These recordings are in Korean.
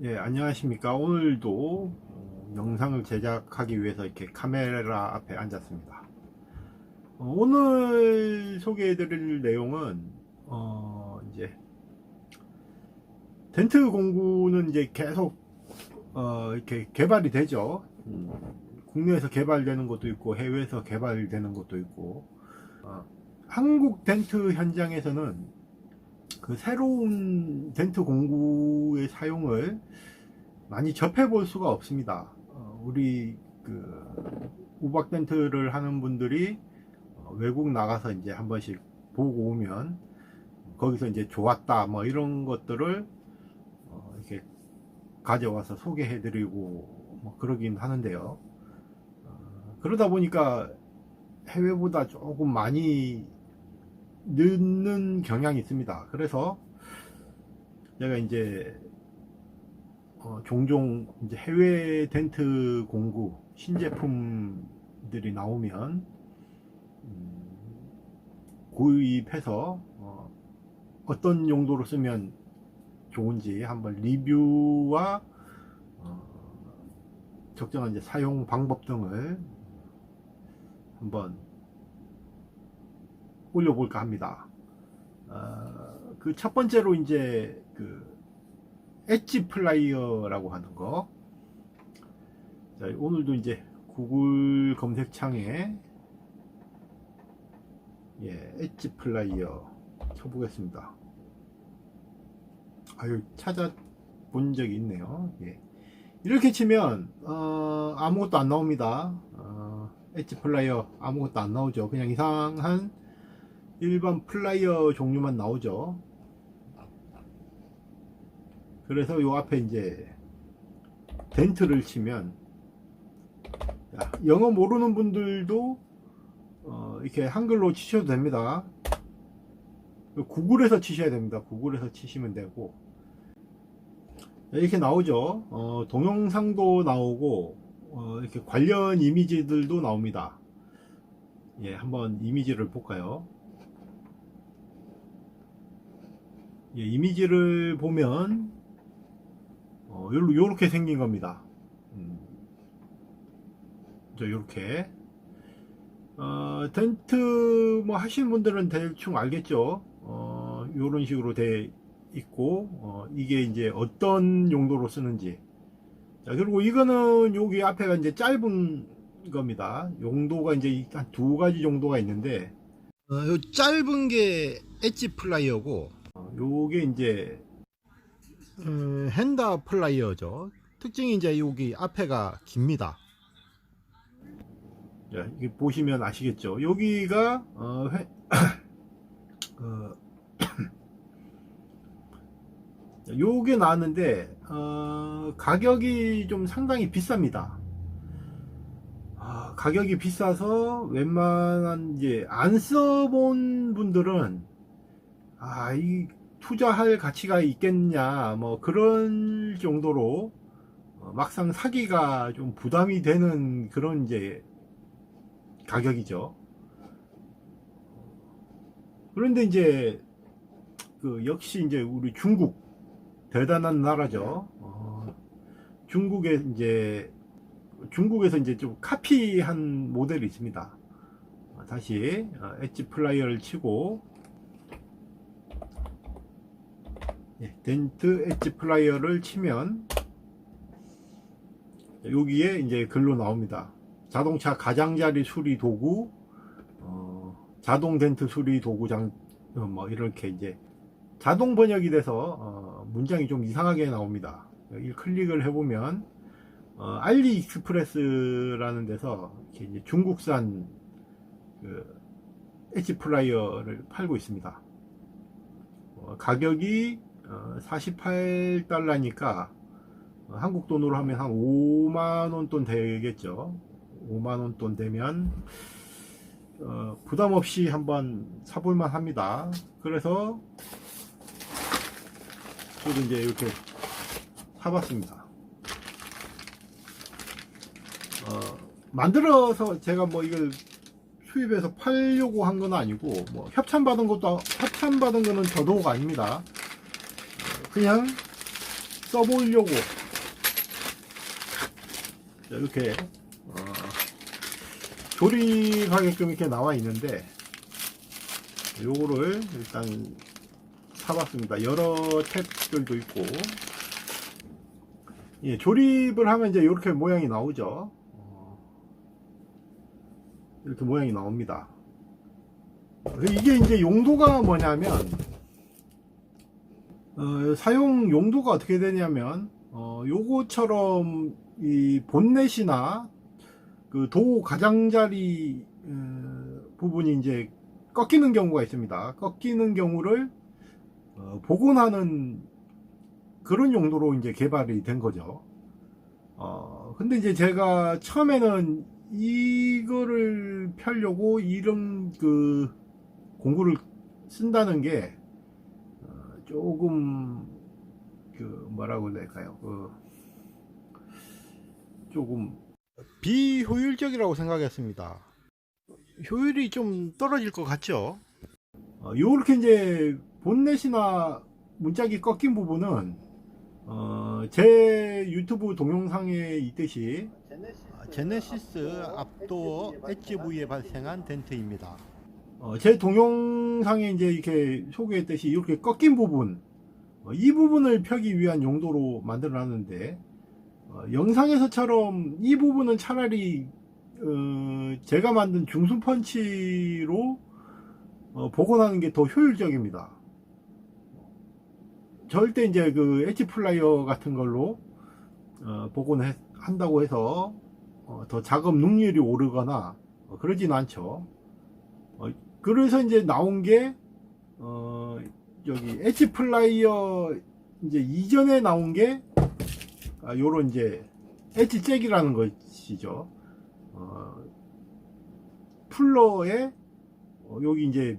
예, 안녕하십니까. 오늘도 어, 영상을 제작하기 위해서 이렇게 카메라 앞에 앉았습니다. 어, 오늘 소개해 드릴 내용은, 어, 이제, 덴트 공구는 이제 계속, 어, 이렇게 개발이 되죠. 음, 국내에서 개발되는 것도 있고, 해외에서 개발되는 것도 있고, 어, 한국 덴트 현장에서는 그 새로운 덴트 공구의 사용을 많이 접해 볼 수가 없습니다. 어, 우리 그 우박 덴트를 하는 분들이 어, 외국 나가서 이제 한 번씩 보고 오면 거기서 이제 좋았다 뭐 이런 것들을 어, 이렇게 가져와서 소개해 드리고 뭐 그러긴 하는데요. 어, 그러다 보니까 해외보다 조금 많이 늦는 경향이 있습니다. 그래서 제가 이제 어, 종종 이제 해외 덴트 공구 신제품들이 나오면 음, 구입해서 어, 어떤 용도로 쓰면 좋은지 한번 리뷰와 어, 적정한 이제 사용 방법 등을 한번 올려볼까 합니다. 그첫 번째로 이제 그 엣지 플라이어라고 하는 거. 자, 오늘도 이제 구글 검색창에 예, 엣지 플라이어 쳐보겠습니다. 아유, 찾아본 적이 있네요. 예. 이렇게 치면, 어, 아무것도 안 나옵니다. 어, 엣지 플라이어 아무것도 안 나오죠. 그냥 이상한 일반 플라이어 종류만 나오죠. 그래서 요 앞에 이제 덴트를 치면 자, 영어 모르는 분들도 어, 이렇게 한글로 치셔도 됩니다. 구글에서 치셔야 됩니다. 구글에서 치시면 되고 이렇게 나오죠. 어, 동영상도 나오고 어, 이렇게 관련 이미지들도 나옵니다. 예, 한번 이미지를 볼까요? 예, 이미지를 보면 어, 요렇게 생긴 겁니다. 음. 저 요렇게 어, 텐트 뭐 하시는 분들은 대충 알겠죠. 어, 요런 식으로 돼 있고 어, 이게 이제 어떤 용도로 쓰는지. 자 그리고 이거는 여기 앞에가 이제 짧은 겁니다. 용도가 이제 한 두 가지 정도가 있는데 어, 요 짧은 게 엣지 플라이어고 어, 요게 이제 음, 핸다 플라이어죠. 특징이 이제 여기 앞에가 깁니다. 자, 이게 보시면 아시겠죠? 여기가 어, 회, 어, 자, 요게 나왔는데 어, 가격이 좀 상당히 비쌉니다. 아, 가격이 비싸서 웬만한 이제 안 써본 분들은 아, 이 투자할 가치가 있겠냐, 뭐 그런 정도로 어, 막상 사기가 좀 부담이 되는 그런 이제 가격이죠. 그런데 이제 그 역시 이제 우리 중국 대단한 나라죠. 어, 중국에 이제 중국에서 이제 좀 카피한 모델이 있습니다. 어, 다시 어, 엣지 플라이어를 치고 예, 덴트 엣지 플라이어를 치면 여기에 이제 글로 나옵니다. 자동차 가장자리 수리 도구, 어, 자동 덴트 수리 도구장, 어, 뭐 이렇게 이제 자동 번역이 돼서 어, 문장이 좀 이상하게 나옵니다. 여기 클릭을 해보면 어, 알리익스프레스라는 데서 중국산 그 엣지 플라이어를 팔고 있습니다. 어, 가격이 48달러니까 어, 한국 돈으로 하면 한 5만원 돈 되겠죠. 5만원 돈 되면 어, 부담 없이 한번 사볼만 합니다. 그래서 저도 이제 이렇게 사봤습니다. 어, 만들어서 제가 뭐 이걸 수입해서 팔려고 한 건 아니고 뭐 협찬 받은 것도 협찬 받은 거는 저도가 아닙니다. 그냥 써보려고 자, 이렇게 어, 조립하게끔 이렇게 나와 있는데 요거를 일단 사봤습니다. 여러 탭들도 있고 예, 조립을 하면 이제 이렇게 모양이 나오죠. 어, 이렇게 모양이 나옵니다. 이게 이제 용도가 뭐냐면 어, 사용 용도가 어떻게 되냐면 어, 요거처럼 이 본넷이나 그도 가장자리 어, 부분이 이제 꺾이는 경우가 있습니다. 꺾이는 경우를 어, 복원하는 그런 용도로 이제 개발이 된 거죠. 어, 근데 이제 제가 처음에는 이거를 펴려고 이런 그 공구를 쓴다는 게 어, 조금 그 뭐라고 해야 될까요? 그 조금 비효율적이라고 생각했습니다. 효율이 좀 떨어질 것 같죠? 어, 요렇게 이제 본넷이나 문짝이 꺾인 부분은 어, 제 유튜브 동영상에 있듯이 아, 제네시스 앞도어 HV에 발생한 덴트입니다. 어, 제 동영상에 이제 이렇게 소개했듯이 이렇게 꺾인 부분, 어, 이 부분을 펴기 위한 용도로 만들어 놨는데, 어, 영상에서처럼 이 부분은 차라리, 어, 제가 만든 중순 펀치로 어, 복원하는 게 더 효율적입니다. 절대 이제 그 엣지 플라이어 같은 걸로 어, 복원한다고 해서 어, 더 작업 능률이 오르거나 어, 그러진 않죠. 어, 그래서 이제 나온 게 어, 여기 엣지 플라이어 이제 이전에 나온 게 아, 요런 이제 엣지 잭이라는 것이죠. 어, 플러에 어, 여기 이제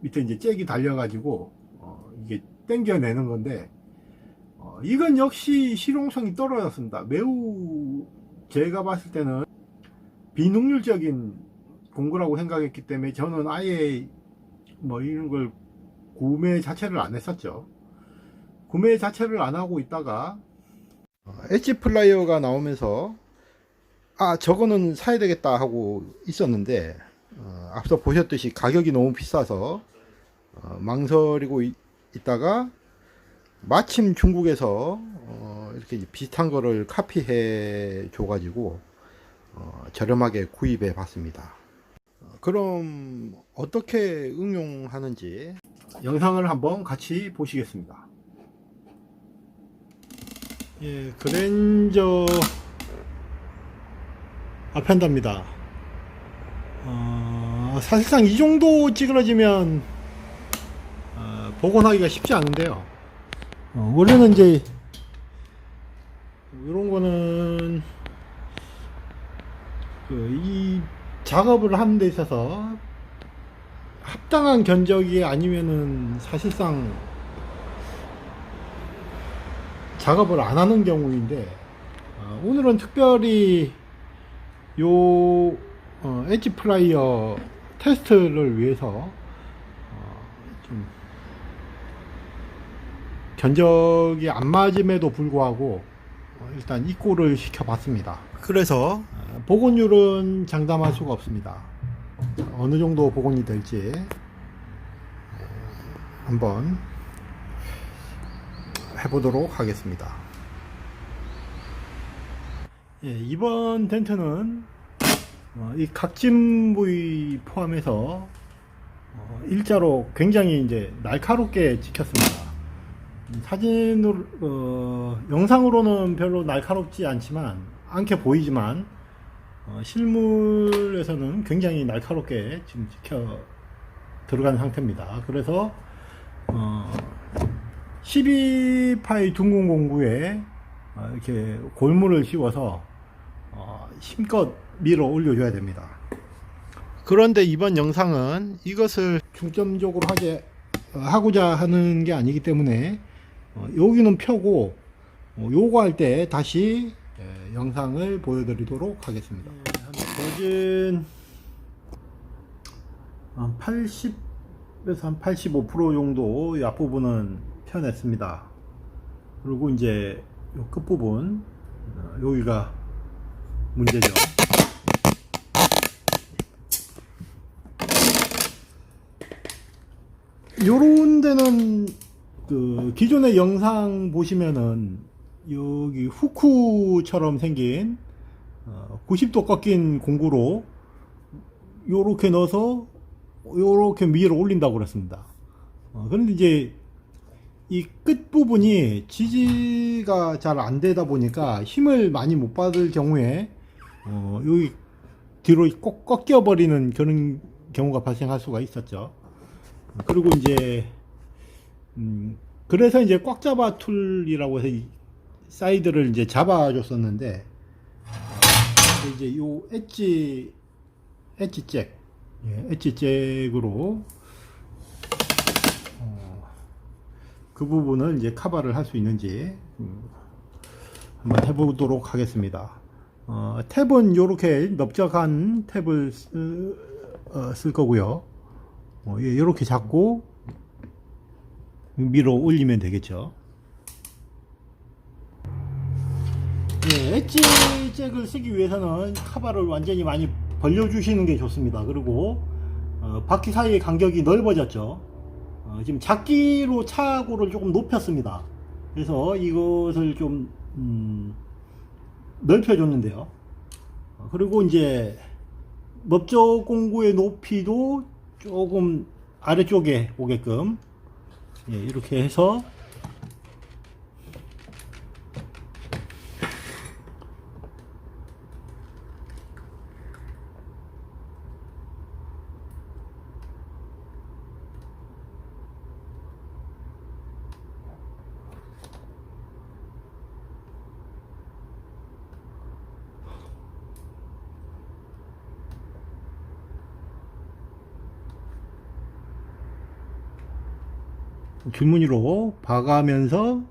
밑에 이제 잭이 달려가지고 어, 이게 당겨내는 건데 어, 이건 역시 실용성이 떨어졌습니다. 매우 제가 봤을 때는 비능률적인 공구라고 생각했기 때문에 저는 아예 뭐 이런 걸 구매 자체를 안 했었죠. 구매 자체를 안 하고 있다가 어, 엣지 플라이어가 나오면서 아 저거는 사야 되겠다 하고 있었는데 어, 앞서 보셨듯이 가격이 너무 비싸서 어, 망설이고 있, 있다가 마침 중국에서 어, 이렇게 비슷한 거를 카피해 줘 가지고 어, 저렴하게 구입해 봤습니다. 어, 그럼 어떻게 응용하는지 영상을 한번 같이 보시겠습니다. 예, 그랜저 아펜다입니다. 어, 사실상 이 정도 찌그러지면 어, 복원하기가 쉽지 않은데요. 어, 원래는 이제 이런 거는 그이 작업을 하는 데 있어서 합당한 견적이 아니면은 사실상 작업을 안 하는 경우인데 어, 오늘은 특별히 요 어, 엣지 플라이어 테스트를 위해서 어, 좀 견적이 안 맞음에도 불구하고 어, 일단 입고를 시켜봤습니다. 그래서 어, 복원율은 장담할 수가 없습니다. 어느 정도 복원이 될지 어, 한번 해보도록 하겠습니다. 예, 이번 텐트는 어, 이 각진 부위 포함해서 어, 일자로 굉장히 이제 날카롭게 찍혔습니다. 음, 사진으로 어, 영상으로는 별로 날카롭지 않지만 않게 보이지만 어, 실물에서는 굉장히 날카롭게 지금 찍혀 들어간 상태입니다. 그래서 어, 12파이 둥근 공구에 어, 이렇게 골무를 씌워서 어, 힘껏 밀어 올려줘야 됩니다. 그런데 이번 영상은 이것을 중점적으로 하게 어, 하고자 하는 게 아니기 때문에 어, 여기는 펴고 어, 요거 할 때 다시 예, 영상을 보여드리도록 하겠습니다. 거진 한 80에서 한 85% 정도 이 앞부분은 펴냈습니다. 그리고 이제 요 끝부분 어, 여기가 문제죠. 요런 데는 그 기존의 영상 보시면은 여기 후크처럼 생긴 어, 90도 꺾인 공구로 요렇게 넣어서 요렇게 위로 올린다고 그랬습니다. 어, 그런데 이제 이 끝부분이 지지가 잘 안 되다 보니까 힘을 많이 못 받을 경우에 어, 여기 뒤로 꼭 꺾여 버리는 그런 경우가 발생할 수가 있었죠. 그리고 이제 음, 그래서 이제 꽉 잡아 툴이라고 해서 이 사이드를 이제 잡아줬었는데 어, 이제 요 엣지 엣지 잭 예, 엣지 잭으로 어, 그 부분을 이제 커버를 할 수 있는지 음, 한번 해보도록 하겠습니다. 어, 탭은 이렇게 넓적한 탭을 쓰, 어, 쓸 거고요. 어, 예, 이렇게 잡고 밀어 올리면 되겠죠. 예, 엣지 잭을 쓰기 위해서는 카바를 완전히 많이 벌려주시는 게 좋습니다. 그리고 어, 바퀴 사이의 간격이 넓어졌죠. 어, 지금 작기로 차고를 조금 높였습니다. 그래서 이것을 좀 음, 넓혀줬는데요. 어, 그리고 이제 넓적 공구의 높이도 조금 아래쪽에 오게끔 예, 이렇게 해서 줄무늬로 박아면서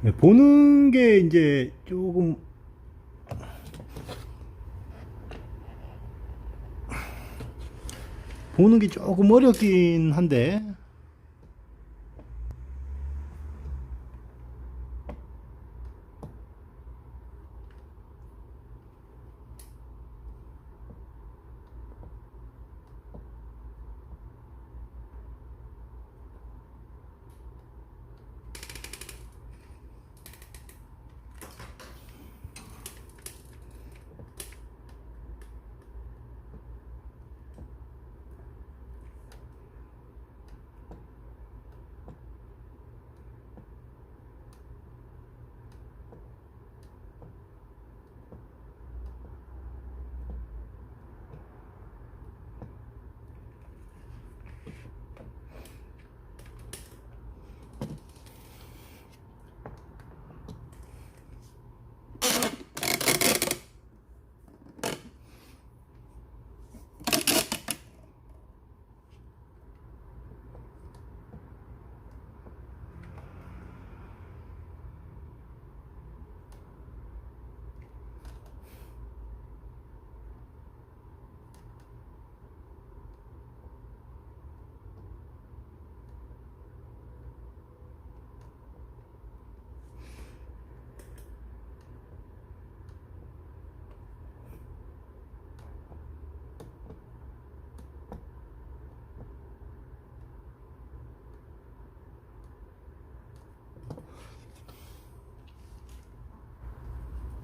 네, 보는 게 이제 조금 보는 게 조금 어렵긴 한데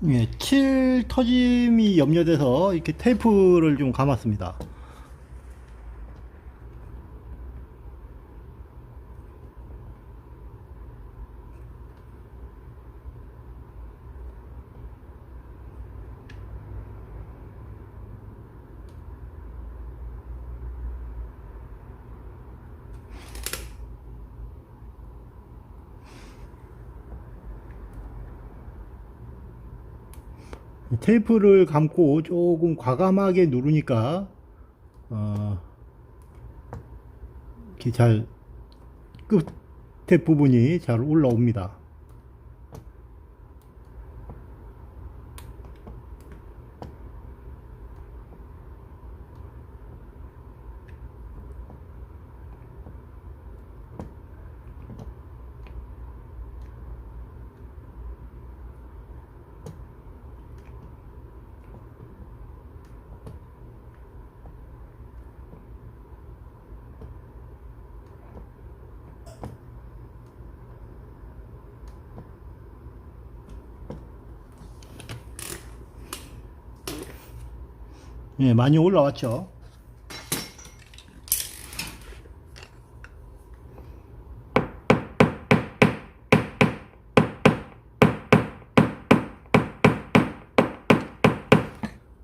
예, 칠 터짐이 염려돼서 이렇게 테이프를 좀 감았습니다. 테이프를 감고 조금 과감하게 누르니까 어, 이렇게 잘 끝에 부분이 잘 올라옵니다. 예, 많이 올라왔죠.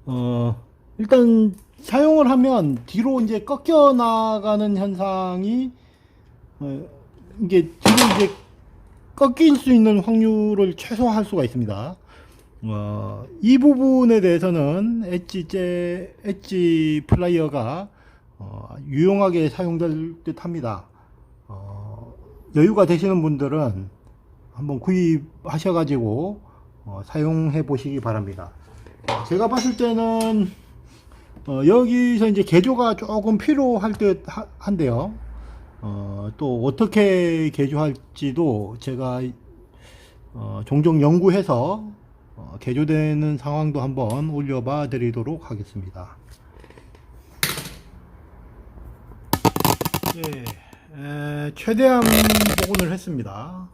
어, 일단 사용을 하면 뒤로 이제 꺾여 나가는 현상이 어, 이게 뒤로 이제 꺾일 수 있는 확률을 최소화할 수가 있습니다. 어, 이 부분에 대해서는 엣지 제 엣지 플라이어가 어, 유용하게 사용될 듯 합니다. 어, 여유가 되시는 분들은 한번 구입하셔가지고 어, 사용해 보시기 바랍니다. 제가 봤을 때는 어, 여기서 이제 개조가 조금 필요할 듯 하- 한데요. 어, 또 어떻게 개조할지도 제가 어, 종종 연구해서 어, 개조되는 상황도 한번 올려봐 드리도록 하겠습니다. 예, 에, 최대한 복원을 했습니다.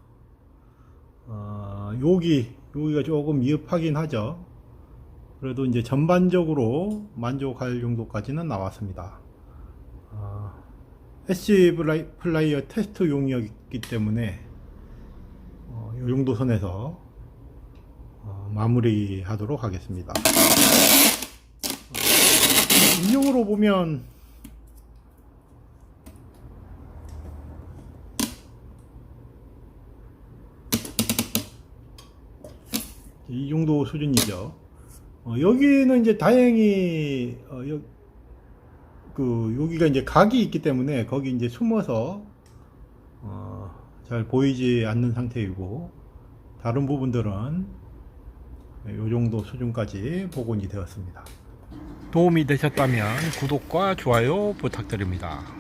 어, 여기, 여기가 조금 미흡하긴 하죠. 그래도 이제 전반적으로 만족할 정도까지는 나왔습니다. 어, SC 플라이, 플라이어 테스트 용이었기 때문에 어, 이 정도 선에서 어, 마무리하도록 하겠습니다. 어, 인용으로 보면 이 정도 수준이죠. 어, 여기는 이제 다행히 어, 여, 그 여기가 이제 각이 있기 때문에 거기 이제 숨어서 어, 잘 보이지 않는 상태이고 다른 부분들은 이 정도 수준까지 복원이 되었습니다. 도움이 되셨다면 구독과 좋아요 부탁드립니다.